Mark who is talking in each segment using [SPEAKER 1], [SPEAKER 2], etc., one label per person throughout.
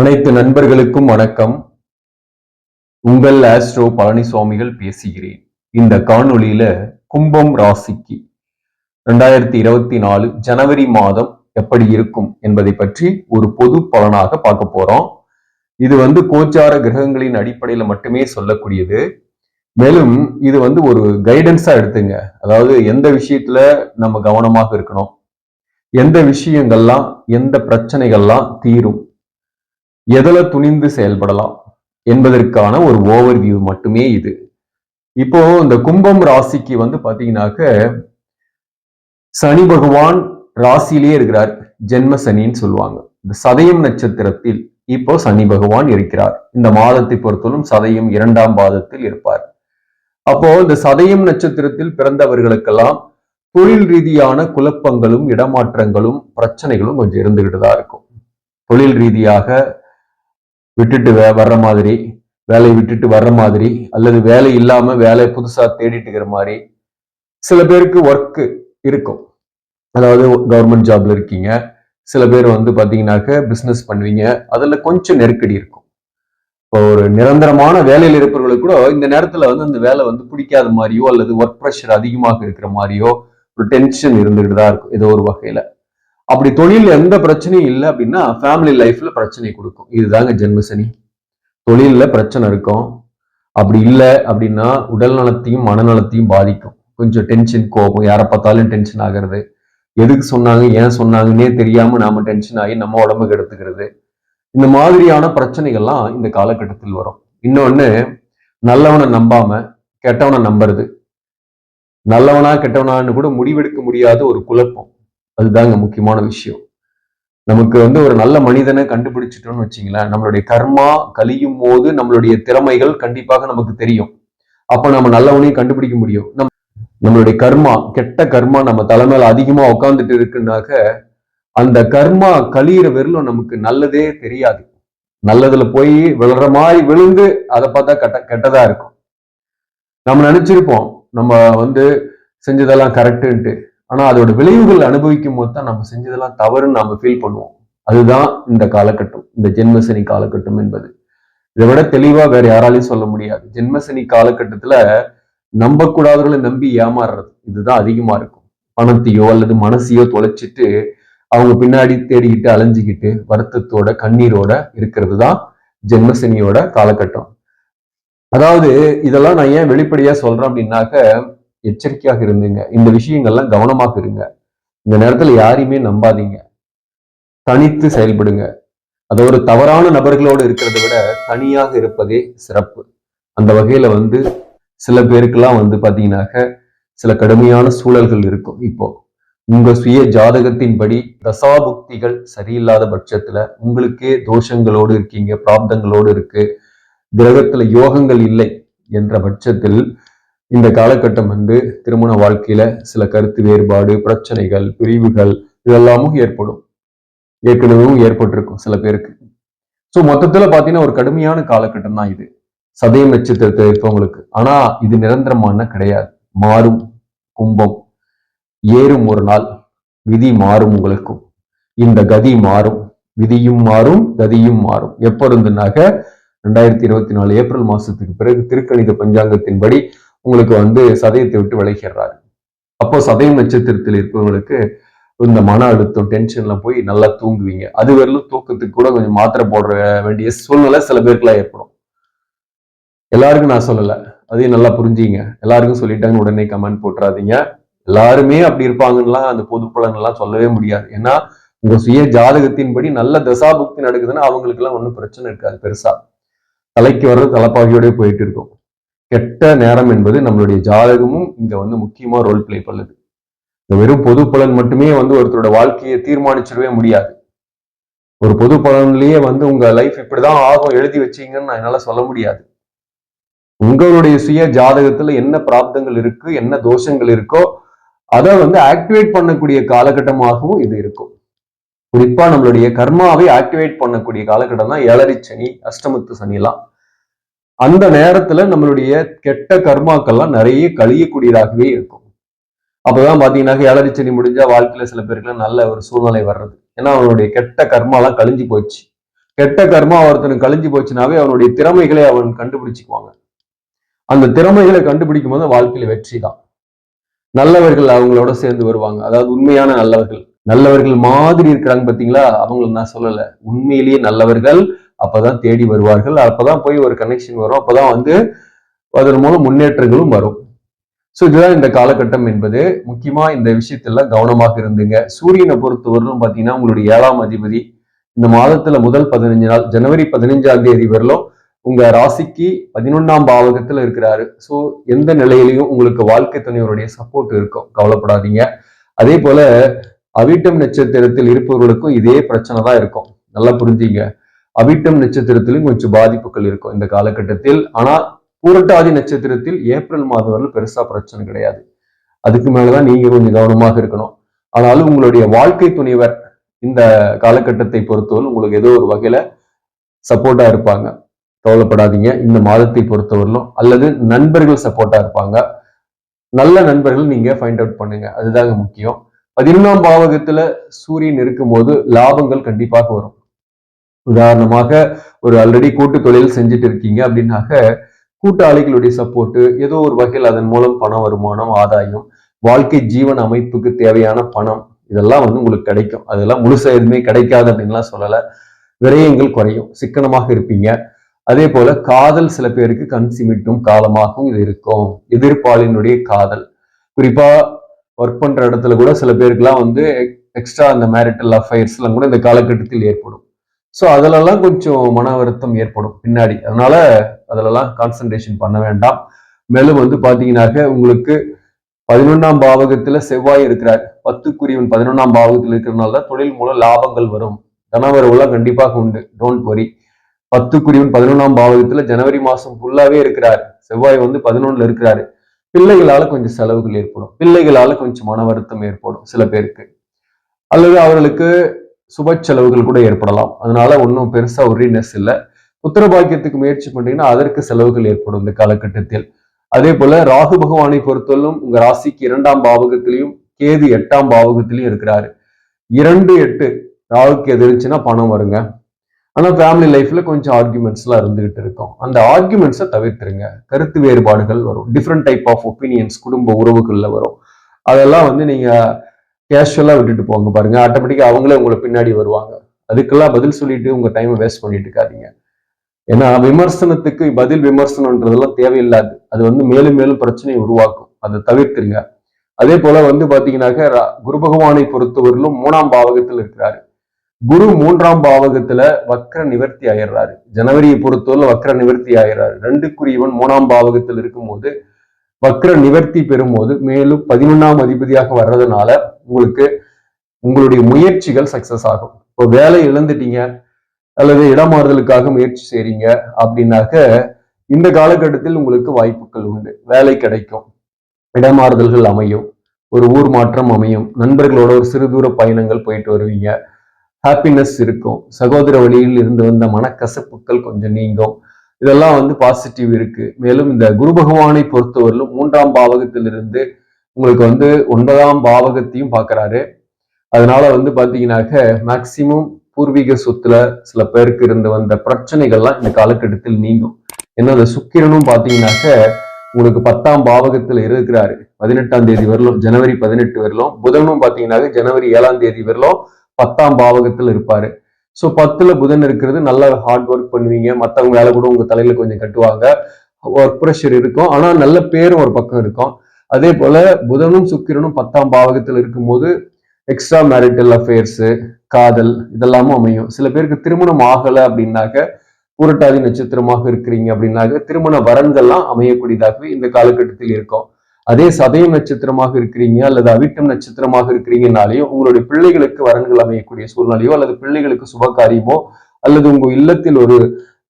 [SPEAKER 1] அனைத்து நண்பர்களுக்கும் வணக்கம். உங்கள் ஆஸ்ட்ரோ பழனிசுவாமிகள் பேசுகிறேன். இந்த காணொளியில கும்பம் ராசிக்கு ரெண்டாயிரத்தி இருபத்தி நாலு ஜனவரி மாதம் எப்படி இருக்கும் என்பதை பற்றி ஒரு பொது பலனாக பார்க்க போறோம். இது வந்து கோச்சார கிரகங்களின் அடிப்படையில மட்டுமே சொல்லக்கூடியது. மேலும் இது வந்து ஒரு கைடன்ஸா எடுத்துங்க. அதாவது எந்த விஷயத்துல நம்ம கவனமாக இருக்கணும். எந்த விஷயங்கள்லாம் எந்த பிரச்சனைகள்லாம் தீரும். எதில் துணிந்து செயல்படலாம் என்பதற்கான ஒரு ஓவர் வியூ மட்டுமே இது. இப்போ இந்த கும்பம் ராசிக்கு வந்து பாத்தீங்கன்னாக்க சனி பகவான் ராசியிலேயே இருக்கிறார் ஜென்ம சனின்னு சொல்லுவாங்க. இந்த சதயம் நட்சத்திரத்தில் இப்போ சனி பகவான் இருக்கிறார். இந்த மாதத்தை பொறுத்தவரும் சதயம் இரண்டாம் பாதத்தில் இருப்பார். அப்போ இந்த சதயம் நட்சத்திரத்தில் பிறந்தவர்களுக்கெல்லாம் தொழில் ரீதியான குழப்பங்களும் இடமாற்றங்களும் பிரச்சனைகளும் கொஞ்சம் இருந்துகிட்டு தான் இருக்கும். தொழில் ரீதியாக விட்டுட்டு வே- வர்ற மாதிரி வேலையை விட்டுட்டு வர்ற மாதிரி அல்லது வேலை இல்லாம வேலையை புதுசா தேடிட்டு இருக்கிற மாதிரி சில பேருக்கு ஒர்க்கு இருக்கும். அதாவது கவர்மெண்ட் ஜாப்ல இருக்கீங்க. சில பேர் வந்து பாத்தீங்கன்னாக்க பிசினஸ் பண்ணுவீங்க. அதுல கொஞ்சம் நெருக்கடி இருக்கும். இப்போ ஒரு நிரந்தரமான வேலையில் இருப்பவர்களுக்கு கூட இந்த நேரத்துல வந்து அந்த வேலை வந்து பிடிக்காத மாதிரியோ அல்லது ஒர்க் ப்ரெஷர் அதிகமாக இருக்கிற மாதிரியோ ஒரு டென்ஷன் இருந்துகிட்டு தான் இருக்கும். ஏதோ ஒரு வகையில. அப்படி தொழில் எந்த பிரச்சனையும் இல்லை அப்படின்னா ஃபேமிலி லைஃப்ல பிரச்சனை கொடுக்கும். இதுதாங்க ஜென்மசனி. தொழில்ல பிரச்சனை இருக்கும். அப்படி இல்லை அப்படின்னா உடல் நலத்தையும் மனநலத்தையும் பாதிக்கும். கொஞ்சம் டென்ஷன் கோபம். யாரை பார்த்தாலும் டென்ஷன் ஆகிறது. எதுக்கு சொன்னாங்க ஏன் சொன்னாங்கன்னே தெரியாம நாம டென்ஷன் ஆகி நம்ம உடம்புக்கு எடுத்துக்கிறது இந்த மாதிரியான பிரச்சனைகள்லாம் இந்த காலகட்டத்தில் வரும். இன்னொன்னு நல்லவனை நம்பாம கெட்டவனை நம்புறது. நல்லவனா கெட்டவனான்னு கூட முடிவெடுக்க முடியாத ஒரு குழப்பம். அதுதாங்க முக்கியமான விஷயம். நமக்கு வந்து ஒரு நல்ல மனிதனை கண்டுபிடிச்சிட்டோம்னு வச்சுங்களேன் நம்மளுடைய கர்மா கழியும் போது நம்மளுடைய திறமைகள் கண்டிப்பாக நமக்கு தெரியும். அப்ப நம்ம நல்லவனையும் கண்டுபிடிக்க முடியும். நம் நம்மளுடைய கர்மா கெட்ட கர்மா நம்ம தலைமையில அதிகமா உட்காந்துட்டு இருக்குனாக்க அந்த கர்மா கழியிற வெறும் நமக்கு நல்லதே தெரியாது. நல்லதுல போய் விழுற மாதிரி விழுந்து அதை பார்த்தா கெட்ட கெட்டதா இருக்கும். நம்ம நினைச்சிருப்போம் நம்ம வந்து செஞ்சதெல்லாம் கரெக்டுன்ட்டு ஆனா அதோட விளைவுகள் அனுபவிக்கும் போது தான் நம்ம செஞ்சதெல்லாம் தவறுன்னு நாம ஃபீல் பண்ணுவோம். அதுதான் இந்த காலகட்டம். இந்த ஜென்மசனி காலகட்டம் என்பது. இதை விட தெளிவா வேற யாராலையும் சொல்ல முடியாது. ஜென்மசனி காலகட்டத்துல நம்பக்கூடாதவர்களை நம்பி ஏமாறுறது. இதுதான் அதிகமா இருக்கும். பணத்தையோ அல்லது மனசையோ தொலைச்சிட்டு அவங்க பின்னாடி தேடிக்கிட்டு அலைஞ்சிக்கிட்டு வருத்தத்தோட கண்ணீரோட இருக்கிறது தான் ஜென்மசனியோட காலகட்டம். அதாவது இதெல்லாம் நான் ஏன் வெளிப்படையா சொல்றேன் அப்படின்னாக்க எச்சரிக்கையாக இருந்துங்க. இந்த விஷயங்கள்லாம் கவனமாக இருங்க. இந்த நேரத்துல யாரையுமே நம்பாதீங்க. தனித்து செயல்படுங்க. அது ஒரு தவறான நபர்களோடு இருக்கிறத விட தனியாக இருப்பதே சிறப்பு. அந்த வகையில வந்து சில பேருக்கெல்லாம் வந்து பாத்தீங்கன்னாக்க சில கடுமையான சூழல்கள் இருக்கும் இப்போ. உங்க சுய ஜாதகத்தின்படி தசாபுக்திகள் சரியில்லாத பட்சத்துல உங்களுக்கே தோஷங்களோடு இருக்கீங்க பிராப்தங்களோடு இருக்கு. கிரகத்துல யோகங்கள் இல்லை என்ற பட்சத்தில் இந்த காலகட்டம் வந்து திருமண வாழ்க்கையில சில கருத்து வேறுபாடு பிரச்சனைகள் பிரிவுகள் இதெல்லாமும் ஏற்படும். ஏற்கனவே ஏற்பட்டிருக்கும் சில பேருக்கு. ஸோ மொத்தத்துல பாத்தீங்கன்னா ஒரு கடுமையான காலகட்டம் தான் இது. சதயம் நட்சத்திரத்தை இருப்பவங்களுக்கு ஆனா இது நிரந்தரமான கிடையாது. மாறும் கும்பம். ஏறும் ஒரு நாள் விதி மாறும் உங்களுக்கும். இந்த கதி மாறும். விதியும் மாறும் கதியும் மாறும். எப்போ இருந்துனாக்க ரெண்டாயிரத்தி இருபத்தி நாலு ஏப்ரல் மாசத்துக்கு பிறகு திருக்கணித பஞ்சாங்கத்தின்படி உங்களுக்கு வந்து சதயத்தை விட்டு விலகிடுறாரு. அப்போ சதயம் நட்சத்திரத்தில் இருப்பவங்களுக்கு இந்த மன அழுத்தம் டென்ஷன்ல போய் நல்லா தூங்குவீங்க. அது வரலும் தூக்கத்துக்கு கூட கொஞ்சம் மாத்திரை போடுற வேண்டிய சூழ்நிலை சில பேருக்குலாம் ஏற்படும். எல்லாருக்கும் நான் சொல்லல. அதையும் நல்லா புரிஞ்சுங்க. எல்லாருக்கும் சொல்லிட்டாங்கன்னு உடனே கமெண்ட் போட்டுறாதீங்க. எல்லாருமே அப்படி இருப்பாங்கலாம் அந்த பொது பலன்லாம் சொல்லவே முடியாது. ஏன்னா உங்க சுய ஜாதகத்தின்படி நல்ல தசாபுக்தி நடக்குதுன்னா அவங்களுக்கு எல்லாம் ஒன்றும் பிரச்சனை இருக்காது பெருசா. தலைக்கு வர்றது தலைப்பாகியோடய போயிட்டு இருக்கும். கெட்ட நேரம் என்பது நம்மளுடைய ஜாதகமும் இங்க வந்து முக்கியமா ரோல் பிளே பண்ணுது. இந்த வெறும் பொது பலன் மட்டுமே வந்து ஒருத்தரோட வாழ்க்கையை தீர்மானிச்சிடவே முடியாது. ஒரு பொது பலன்லயே வந்து உங்க லைஃப் இப்படிதான் ஆகும் எழுதி வச்சீங்கன்னு நான் என்னால சொல்ல முடியாது. உங்களுடைய சுய ஜாதகத்துல என்ன பிராப்தங்கள் இருக்கு என்ன தோஷங்கள் இருக்கோ அதை வந்து ஆக்டிவேட் பண்ணக்கூடிய காலகட்டமாகவும் இது இருக்கும். குறிப்பா நம்மளுடைய கர்மாவை ஆக்டிவேட் பண்ணக்கூடிய காலகட்டம் தான் ஏழரை சனி அஷ்டமத்து சனிலாம். அந்த நேரத்துல நம்மளுடைய கெட்ட கர்மாக்கள்லாம் நிறைய கழியக்கூடியதாகவே இருக்கும். அப்பதான் பாத்தீங்கன்னா ஏழரை சனி முடிஞ்சா வாழ்க்கையில சில பேருக்குலாம் நல்ல ஒரு சூழ்நிலை வர்றது. ஏன்னா அவனுடைய கெட்ட கர்மாலாம் கழிஞ்சு போச்சு. கெட்ட கர்மா ஒருத்தனுக்கு கழிஞ்சு போச்சுனாவே அவனுடைய திறமைகளை அவன் கண்டுபிடிச்சுக்குவாங்க. அந்த திறமைகளை கண்டுபிடிக்கும் போது வாழ்க்கையில வெற்றி தான். நல்லவர்கள் அவங்களோட சேர்ந்து வருவாங்க. அதாவது உண்மையான நல்லவர்கள். நல்லவர்கள் மாதிரி இருக்கிறாங்க பாத்தீங்களா? அவங்களை நான் சொல்லல. உண்மையிலேயே நல்லவர்கள் அப்பதான் தேடி வருவார்கள். அப்பதான் போய் ஒரு கனெக்ஷன் வரும். அப்பதான் வந்து அதன் மூலம் முன்னேற்றங்களும் வரும். ஸோ இதுதான் இந்த காலகட்டம் என்பது. முக்கியமா இந்த விஷயத்துல கவனமாக இருந்துங்க. சூரியனை பொறுத்தவரையிலும் பாத்தீங்கன்னா உங்களுடைய ஏழாம் அதிபதி இந்த மாதத்துல முதல் பதினஞ்சு நாள் ஜனவரி பதினஞ்சாம் தேதி வரலும் உங்க ராசிக்கு பதினொன்னாம் பாவகத்துல இருக்கிறாரு. ஸோ எந்த நிலையிலையும் உங்களுக்கு வாழ்க்கை துணையவருடைய சப்போர்ட் இருக்கும். கவலைப்படாதீங்க. அதே போல அவிட்டம் நட்சத்திரத்தில் இருப்பவர்களுக்கும் இதே பிரச்சனை தான் இருக்கும். நல்லா புரிஞ்சுங்க. அவிட்டம் நட்சத்திரத்திலும் கொஞ்சம் பாதிப்புகள் இருக்கும் இந்த காலகட்டத்தில். ஆனா பூரட்டாதி நட்சத்திரத்தில் ஏப்ரல் மாதம் வரல பெருசா பிரச்சனை கிடையாது. அதுக்கு மேலதான் நீங்க கொஞ்சம் கவனமாக இருக்கணும். ஆனாலும் உங்களுடைய வாழ்க்கை துணைவர் இந்த காலகட்டத்தை பொறுத்தவரை உங்களுக்கு ஏதோ ஒரு வகையில சப்போர்ட்டா இருப்பாங்க. கவலைப்படாதீங்க. இந்த மாதத்தை பொறுத்தவரையிலும் அல்லது நண்பர்கள் சப்போர்ட்டா இருப்பாங்க. நல்ல நண்பர்கள் நீங்க ஃபைண்ட் அவுட் பண்ணுங்க. அதுதாங்க முக்கியம். பதினொன்றாம் பாவகத்துல சூரியன் இருக்கும்போது லாபங்கள் கண்டிப்பாக வரும். உதாரணமாக ஒரு ஆல்ரெடி கூட்டு தொழில் செஞ்சுட்டு இருக்கீங்க அப்படின்னாக்க கூட்டாளிகளுடைய சப்போர்ட்டு ஏதோ ஒரு வகையில் அதன் மூலம் பண வருமானம் ஆதாயம் வாழ்க்கை ஜீவன அமைப்புக்கு தேவையான பணம் இதெல்லாம் வந்து உங்களுக்கு கிடைக்கும். அதெல்லாம் முழுசா எதுவுமே கிடைக்காது அப்படின்லாம் சொல்லலை. விரயங்கள் குறையும். சிக்கனமாக இருப்பீங்க. அதே போல காதல் சில பேருக்கு கண் சிமிட்டும் காலமாகவும் இது இருக்கும். எதிர்ப்பாளினுடைய காதல். குறிப்பா ஒர்க் பண்ற இடத்துல கூட சில பேருக்குலாம் வந்து எக்ஸ்ட்ரா அந்த மேரிட்டல் எல்லாம் கூட இந்த காலகட்டத்தில் ஏற்படும். ஸோ அதிலெல்லாம் கொஞ்சம் மன வருத்தம் ஏற்படும் பின்னாடி. அதனால அதிலெல்லாம் கான்சன்ட்ரேஷன் பண்ண வேண்டாம். மேலும் வந்து பார்த்தீங்கன்னாக்க உங்களுக்கு பதினொன்றாம் பாவகத்தில் செவ்வாய் இருக்கிறார். பத்துக்குரியவன் பதினொன்றாம் பாவகத்தில் இருக்கிறதுனால தான் தொழில் மூலம் லாபங்கள் வரும். தனவரவுலாம் கண்டிப்பாக உண்டு. டோன்ட் வரி பத்துக்குரியவன் பதினொன்றாம் பாவகத்தில் ஜனவரி மாதம் ஃபுல்லாவே இருக்கிறார். செவ்வாய் வந்து பதினொன்னுல இருக்கிறாரு. பிள்ளைகளால கொஞ்சம் செலவுகள் ஏற்படும். பிள்ளைகளால கொஞ்சம் மன வருத்தம் ஏற்படும் சில பேருக்கு. அல்லது அவர்களுக்கு சுப செலவுகள் கூட ஏற்படலாம். அதனால ஒன்றும் பெருசா ஒரினஸ் இல்லை. புத்திர பாக்கியத்துக்கு முயற்சி பண்றீங்கன்னா அதற்கு செலவுகள் ஏற்படும் இந்த காலகட்டத்தில். அதே போல ராகு பகவானை பொறுத்தவரையும் உங்க ராசிக்கு இரண்டாம் பாவகத்திலையும் கேது எட்டாம் பாவகத்திலையும் இருக்கிறாரு. இரண்டு எட்டு ராகுக்கு எதிர்ச்சுன்னா பணம் வருங்க. ஆனா ஃபேமிலி லைஃப்ல கொஞ்சம் ஆர்குமெண்ட்ஸ் எல்லாம் இருந்துகிட்டு இருக்கும். அந்த ஆர்குமெண்ட்ஸை தவிர்த்துருங்க. கருத்து வேறுபாடுகள் வரும். டிஃப்ரெண்ட் டைப் ஆஃப் ஒப்பீனியன்ஸ் குடும்ப உறவுகள்ல வரும். அதெல்லாம் வந்து நீங்க கேஷுவலா விட்டுட்டு போங்க பாருங்க. ஆட்டோமேட்டிக்காக அவங்களே உங்களை பின்னாடி வருவாங்க. அதுக்கெல்லாம் பதில் சொல்லிட்டு உங்க டைமை வேஸ்ட் பண்ணிட்டு இருக்காதீங்க. ஏன்னா விமர்சனத்துக்கு பதில் விமர்சனம்ன்றதெல்லாம் தேவையில்லாது. அது வந்து மேலும் மேலும் பிரச்சனையை உருவாக்கும். அதை தவிர்த்துருங்க. அதே போல வந்து பாத்தீங்கன்னாக்க குரு பகவானை பொறுத்தவரையிலும் மூணாம் பாவகத்தில் இருக்கிறாரு. குரு மூன்றாம் பாவகத்துல வக்ர நிவர்த்தி ஆயிடுறாரு. ஜனவரியை பொறுத்தவரை வக்ர நிவர்த்தி ஆயிடுறாரு. ரெண்டுக்குரியவன் மூணாம் பாவகத்தில் இருக்கும்போது வக்ர நிவர்த்தி பெறும்போது மேலும் பதினொன்னாம் அதிபதியாக வர்றதுனால உங்களுக்கு உங்களுடைய முயற்சிகள் சக்சஸ் ஆகும். இப்போ வேலை இழந்துட்டீங்க அல்லது இடமாறுதலுக்காக முயற்சி செய்றீங்க அப்படின்னாக்க இந்த காலகட்டத்தில் உங்களுக்கு வாய்ப்புகள் உண்டு. வேலை கிடைக்கும் இடமாறுதல்கள் அமையும் ஒரு ஊர் மாற்றம் அமையும் நண்பர்களோட ஒரு சிறு தூர பயணங்கள் போயிட்டு வருவீங்க ஹாப்பினஸ் இருக்கும் சகோதர வழியில் இருந்து வந்த மனக்கசப்புகள் கொஞ்சம் நீங்கும். இதெல்லாம் வந்து பாசிட்டிவ் இருக்கு. மேலும் இந்த குரு பகவானை பொறுத்தவரையிலும் மூன்றாம் பாவகத்திலிருந்து உங்களுக்கு வந்து ஒன்பதாம் பாவகத்தையும் பார்க்கறாரு. அதனால வந்து பாத்தீங்கன்னாக்க மேக்சிமம் பூர்வீக சொத்துல சில பேருக்கு இருந்து வந்த பிரச்சனைகள்லாம் இந்த காலகட்டத்தில் நீங்கும். ஏன்னா அந்த சுக்கிரனும் பாத்தீங்கன்னாக்க உங்களுக்கு பத்தாம் பாவகத்துல இருக்கிறாரு. பதினெட்டாம் தேதி வரலும் ஜனவரி பதினெட்டு வரலும் புதனும் பாத்தீங்கன்னாக்க ஜனவரி ஏழாம் தேதி வரலும் பத்தாம் பாவகத்தில் இருப்பாரு. ஸோ பத்துல புதன் இருக்கிறது நல்லா ஹார்ட் ஒர்க் பண்ணுவீங்க. மற்றவங்க வேலை கூட உங்க தலையில கொஞ்சம் கட்டுவாங்க. ஒர்க் ப்ரெஷர் இருக்கும். ஆனா நல்ல பேரும் ஒரு பக்கம் இருக்கும். அதே போல புதனும் சுக்கிரனும் பத்தாம் பாவகத்தில் இருக்கும்போது எக்ஸ்ட்ரா மேரிட்டல் அஃபேர்ஸு காதல் இதெல்லாமும் அமையும். சில பேருக்கு திருமணம் ஆகலை அப்படின்னாக்க பூரட்டாதி நட்சத்திரமாக இருக்கிறீங்க அப்படின்னாக்க திருமண வரன்கள்லாம் அமையக்கூடியதாகவே இந்த காலகட்டத்தில் இருக்கும். அதே சதயம் நட்சத்திரமாக இருக்கிறீங்க அல்லது அவிட்டம் நட்சத்திரமாக இருக்கிறீங்கனாலையும் உங்களுடைய பிள்ளைகளுக்கு வரன்கள் அமையக்கூடிய சூழ்நிலையோ அல்லது பிள்ளைகளுக்கு சுப காரியமோ அல்லது உங்க இல்லத்தில் ஒரு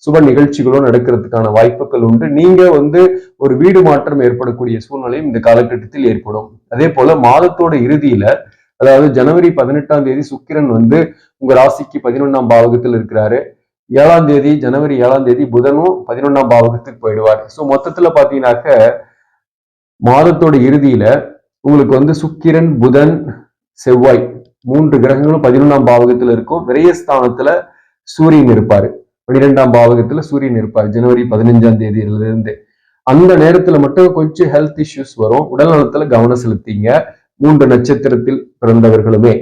[SPEAKER 1] சுப நிகழ்ச்சிகளும் நடக்கிறதுக்கான வாய்ப்புகள் உண்டு. நீங்க வந்து ஒரு வீடு மாற்றம் ஏற்படக்கூடிய சூழ்நிலையும் இந்த காலகட்டத்தில் ஏற்படும். அதே போல மாதத்தோட இறுதியில அதாவது ஜனவரி பதினெட்டாம் தேதி சுக்கிரன் வந்து உங்க ராசிக்கு பதினொன்னாம் பாவகத்தில் இருக்கிறாரு. ஏழாம் தேதி ஜனவரி ஏழாம் தேதி புதனும் பதினொன்னாம் பாவகத்துக்கு போயிடுவார். ஸோ மொத்தத்துல பாத்தீங்கன்னாக்க மாதத்தோட இறுதியில உங்களுக்கு வந்து சுக்கிரன் புதன் செவ்வாய் மூன்று கிரகங்களும் பதினொன்றாம் பாவகத்துல இருக்கும். விரயஸ்தானத்துல சூரியன் இருப்பாரு. பனிரெண்டாம் பாவகத்துல சூரியன் இருப்பார். ஜனவரி பதினஞ்சாம் தேதியில இருந்து அந்த நேரத்துல மட்டும் கொஞ்சம் ஹெல்த் இஷ்யூஸ் வரும். உடல் நலத்துல கவனம் செலுத்திங்க. மூன்று நட்சத்திரத்தில் பிறந்தவர்களுமே.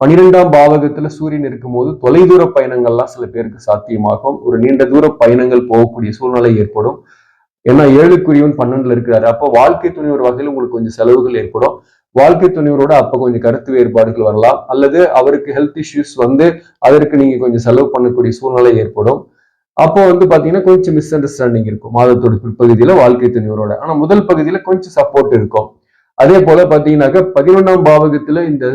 [SPEAKER 1] பனிரெண்டாம் பாவகத்துல சூரியன் இருக்கும்போது தொலைதூர பயணங்கள்லாம் சில பேருக்கு சாத்தியமாகும். ஒரு நீண்ட தூர பயணங்கள் போகக்கூடிய சூழ்நிலை ஏற்படும். ஏன்னா ஏழுக்குரியவன் பன்னெண்டுல இருக்கிறாரு. அப்போ வாழ்க்கை துணைவர் வகையில் உங்களுக்கு கொஞ்சம் செலவுகள் ஏற்படும். வாழ்க்கை துணைவரோட அப்ப கொஞ்சம் கருத்து வேறுபாடுகள் வரலாம். அல்லது அவருக்கு ஹெல்த் இஷ்யூஸ் வந்து அதற்கு நீங்க கொஞ்சம் செலவு பண்ணக்கூடிய சூழ்நிலை ஏற்படும். அப்போ வந்து பாத்தீங்கன்னா கொஞ்சம் மிஸ் அண்டர்ஸ்டாண்டிங் இருக்கும். மாதத்தோட பிற்பகுதியில வாழ்க்கை துணிவரோட. ஆனா முதல் பகுதியில கொஞ்சம் சப்போர்ட் இருக்கும். அதே போல பாத்தீங்கன்னாக்க பதினொன்றாம் பாவகத்துல இந்த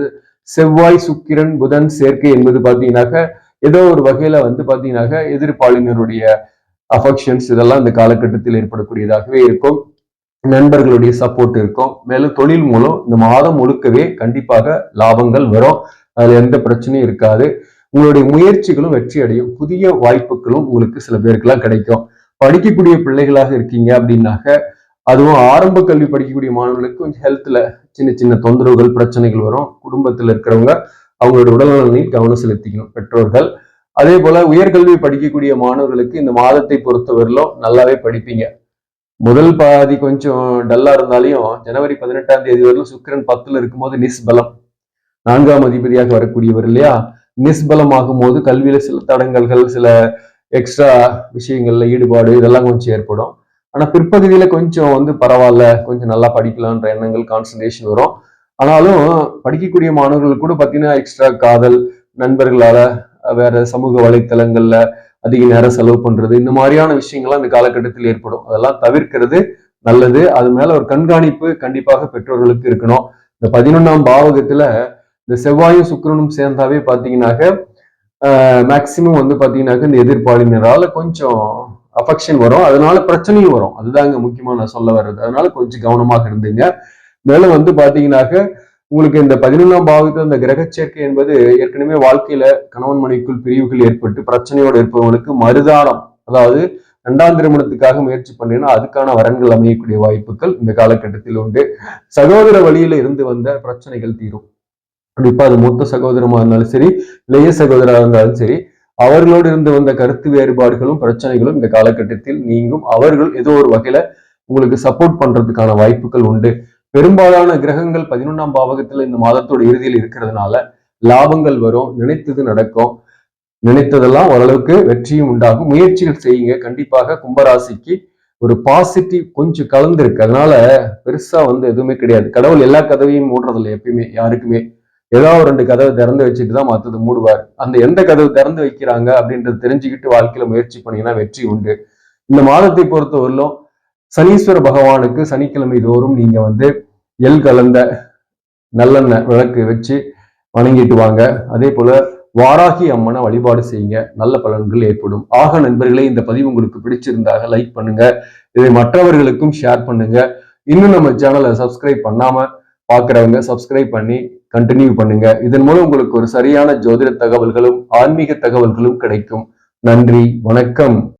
[SPEAKER 1] செவ்வாய் சுக்கிரன் புதன் சேர்க்கை என்பது பாத்தீங்கன்னாக்க ஏதோ ஒரு வகையில வந்து பாத்தீங்கன்னாக்க எதிர்ப்பாளினருடைய அஃபெக்ஷன்ஸ் இதெல்லாம் இந்த காலகட்டத்தில் ஏற்படக்கூடியதாகவே இருக்கும். நண்பர்களுடைய சப்போர்ட் இருக்கும். மேலும் தொழில் மூலம் இந்த மாதம் முழுக்கவே கண்டிப்பாக லாபங்கள் வரும். அதுல எந்த பிரச்சனையும் இருக்காது. உங்களுடைய முயற்சிகளும் வெற்றி அடையும் புதிய வாய்ப்புகளும் உங்களுக்கு சில பேருக்கெல்லாம் கிடைக்கும். படிக்கக்கூடிய பிள்ளைகளாக இருக்கீங்க அப்படின்னாக்க அதுவும் ஆரம்ப கல்வி படிக்கக்கூடிய மாணவர்களுக்கு கொஞ்சம் ஹெல்த்ல சின்ன சின்ன தொந்தரவுகள் பிரச்சனைகள் வரும். குடும்பத்தில் இருக்கிறவங்க அவங்களோட உடல்நலனில் கவனம் செலுத்திக்கணும். பெற்றோர்கள் அதே போல உயர்கல்வி படிக்கக்கூடிய மாணவர்களுக்கு இந்த மாதத்தை பொறுத்தவரையிலும் நல்லாவே படிப்பீங்க. முதல் பாதி கொஞ்சம் டல்லா இருந்தாலையும் ஜனவரி பதினெட்டாம் தேதி வரையிலும் சுக்கிரன் பத்துல இருக்கும்போது நிஸ்பலம். நான்காம் அதிபதியாக வரக்கூடியவர் இல்லையா? நிஸ்பலம் ஆகும்போது கல்வியில சில தடங்கல்கள் சில எக்ஸ்ட்ரா விஷயங்கள்ல ஈடுபாடு இதெல்லாம் கொஞ்சம் ஏற்படும். ஆனா பிற்பகுதியில கொஞ்சம் வந்து பரவாயில்ல கொஞ்சம் நல்லா படிக்கலான்ற எண்ணங்கள் கான்சன்ட்ரேஷன் வரும். ஆனாலும் படிக்கக்கூடிய மாணவர்கள் கூட பார்த்தீங்கன்னா எக்ஸ்ட்ரா காதல் நண்பர்களால வேற சமூக வலைத்தளங்கள்ல அதிக நேரம் செலவு பண்றது இந்த மாதிரியான விஷயங்கள்லாம் இந்த காலகட்டத்தில் ஏற்படும். அதெல்லாம் தவிர்க்கிறது நல்லது. அது மேல ஒரு கண்காணிப்பு கண்டிப்பாக பெற்றோர்களுக்கு இருக்கணும். இந்த பதினொன்னாம் பாவகத்துல இந்த செவ்வாயும் சுக்கரனும் சேர்ந்தாவே பார்த்தீங்கன்னாக்க மேக்சிமம் வந்து பார்த்தீங்கன்னாக்க இந்த எதிர்ப்பாளினரால கொஞ்சம் அஃபெக்ஷன் வரும். அதனால பிரச்சனையும் வரும். அதுதாங்க முக்கியமாக நான் சொல்ல வர்றது. அதனால கொஞ்சம் கவனமாக இருந்துங்க. மேலும் வந்து பார்த்தீங்கன்னாக்க உங்களுக்கு இந்த பதினொன்றாம் பாவத்தில் இந்த கிரக சேர்க்கை என்பது ஏற்கனவே வாழ்க்கையில கணவன் மனைக்குள் பிரிவுகள் ஏற்பட்டு பிரச்சனையோடு இருப்பவங்களுக்கு மறுதானம் அதாவது இரண்டாம் திருமணத்துக்காக முயற்சி பண்ணீங்கன்னா அதுக்கான வரன்கள் அமையக்கூடிய வாய்ப்புகள் இந்த காலகட்டத்தில் உண்டு. சகோதர வழியில இருந்து வந்த பிரச்சனைகள் தீரும். கண்டிப்பா அது மூத்த சகோதரமா இருந்தாலும் சரி இளைய சகோதரா இருந்தாலும் சரி அவர்களோடு இருந்து வந்த கருத்து வேறுபாடுகளும் பிரச்சனைகளும் இந்த காலகட்டத்தில் நீங்கும். அவர்கள் ஏதோ ஒரு வகையில உங்களுக்கு சப்போர்ட் பண்றதுக்கான வாய்ப்புகள் உண்டு. பெரும்பாலான கிரகங்கள் பதினொன்றாம் பாவகத்துல இந்த மாதத்தோட இறுதியில் இருக்கிறதுனால லாபங்கள் வரும் நினைத்தது நடக்கும். நினைத்ததெல்லாம் ஓரளவுக்கு வெற்றியும் உண்டாகும். முயற்சிகள் செய்யுங்க. கண்டிப்பாக கும்பராசிக்கு ஒரு பாசிட்டிவ் கொஞ்சம் கலந்துருக்கு. அதனால பெருசா வந்து எதுவுமே கிடையாது. கடவுள் எல்லா கதவையும் மூடுறதில்லை எப்பயுமே யாருக்குமே. ஏதாவது ரெண்டு கதவை திறந்து வச்சுட்டு தான் மற்றது மூடுவார். அந்த எந்த கதவு திறந்து வைக்கிறாங்க அப்படின்றது தெரிஞ்சுக்கிட்டு வாழ்க்கையில முயற்சி பண்ணீங்கன்னா வெற்றி உண்டு. இந்த மாதத்தை பொறுத்தவரையிலும் சனீஸ்வர பகவானுக்கு சனிக்கிழமை தோறும் நீங்க வந்து எல் கலந்த நல்லெண்ணெய் விளக்கு வச்சு வணங்கிட்டு வாங்க. அதே போல வாராகி அம்மனை வழிபாடு செய்யுங்க. நல்ல பலன்கள் ஏற்படும். ஆக நண்பர்களே இந்த பதிவு உங்களுக்கு பிடிச்சிருந்தாக லைக் பண்ணுங்க. இதை மற்றவர்களுக்கும் ஷேர் பண்ணுங்க. இன்னும் நம்ம சேனலை சப்ஸ்கிரைப் பண்ணாம பாக்குறவங்க சப்ஸ்கிரைப் பண்ணி கண்டினியூ பண்ணுங்க. இதன் மூலம் உங்களுக்கு ஒரு சரியான ஜோதிட தகவல்களும் ஆன்மீக தகவல்களும் கிடைக்கும். நன்றி வணக்கம்.